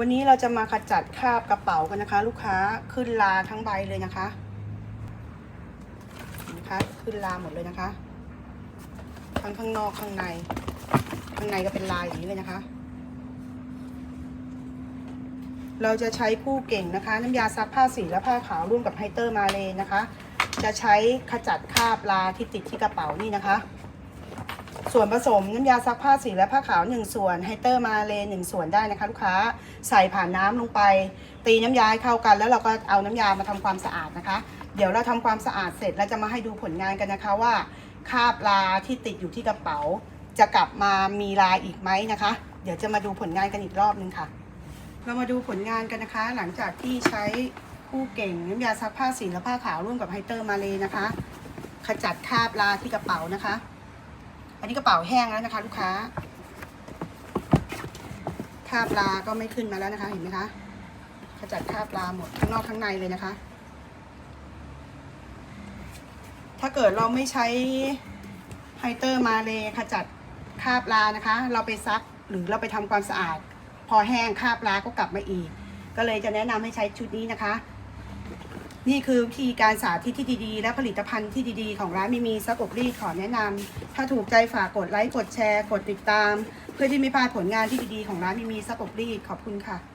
วันนี้เราจะมาขจัดคราบกระเป๋ากันนะคะ ลูกค้าขึ้นลาทั้งใบเลยนะคะนไหมคะขึ้นลาหมดเลยนะคะ ทั้งข้างนอกข้างใน ข้างในก็เป็นลายอย่างนี้เลยนะคะ เราจะใช้คู่เก่งนะคะ น้ำยาซักผ้าสีและผ้าขาวร่วมกับไฮเตอร์มาเลยนะคะ จะใช้ขจัดคราบลาที่ติดที่กระเป๋านี่นะคะ ส่วนผสมน้ำยาซักผ้าสีและผ้าขาว 1 ส่วนไฮเตอร์มาเลหนึ่งส่วนได้นะคะลูกค้าใส่ผ่านน้ำลงไป ตีน้ำยาให้เข้ากัน แล้วเราก็เอาน้ำยามาทำความสะอาดนะคะ เดี๋ยวเราทำความสะอาดเสร็จแล้วจะมาให้ดูผลงานกันนะคะว่าคราบลาที่ติดอยู่ที่กระเป๋า จะกลับมามีลาอีกไหมนะคะ เดี๋ยวจะมาดูผลงานกันอีกรอบนึงค่ะ เรามาดูผลงานกันนะคะ หลังจากที่ใช้คู่เก่งน้ำยาซักผ้าสีและผ้าขาวร่วมกับไฮเตอร์มาเลยนะคะ ขจัดคราบลาที่กระเป๋านะคะ อันนี้กระเป๋าแห้งแล้วนะคะ ลูกค้าคราบลาก็ไม่ขึ้นมาแล้วนะคะ เห็นไหมคะขจัดคราบลาหมดข้งนอกข้งในเลยนะคะ ถ้าเกิดเราไม่ใช้ไฮเตอร์มาเลยขจัดคราบลานะคะ เราไปซักหรือเราไปทำความสะอาด พอแห้งคราบลาก็กลับมาอีก ก็เลยจะแนะนำให้ใช้ชุดนี้นะคะ นี่คือวิธีการสาธิตที่ดีๆ และผลิตภัณฑ์ที่ดีๆ ของร้านมีมีซักอบรีดขอแนะนำถ้าถูกใจฝากกดไลค์กดแชร์ กดติดตาม เพื่อที่ไม่พลาดผลงานที่ดีๆของร้านมีมีซักอบรีดขอบคุณค่ะ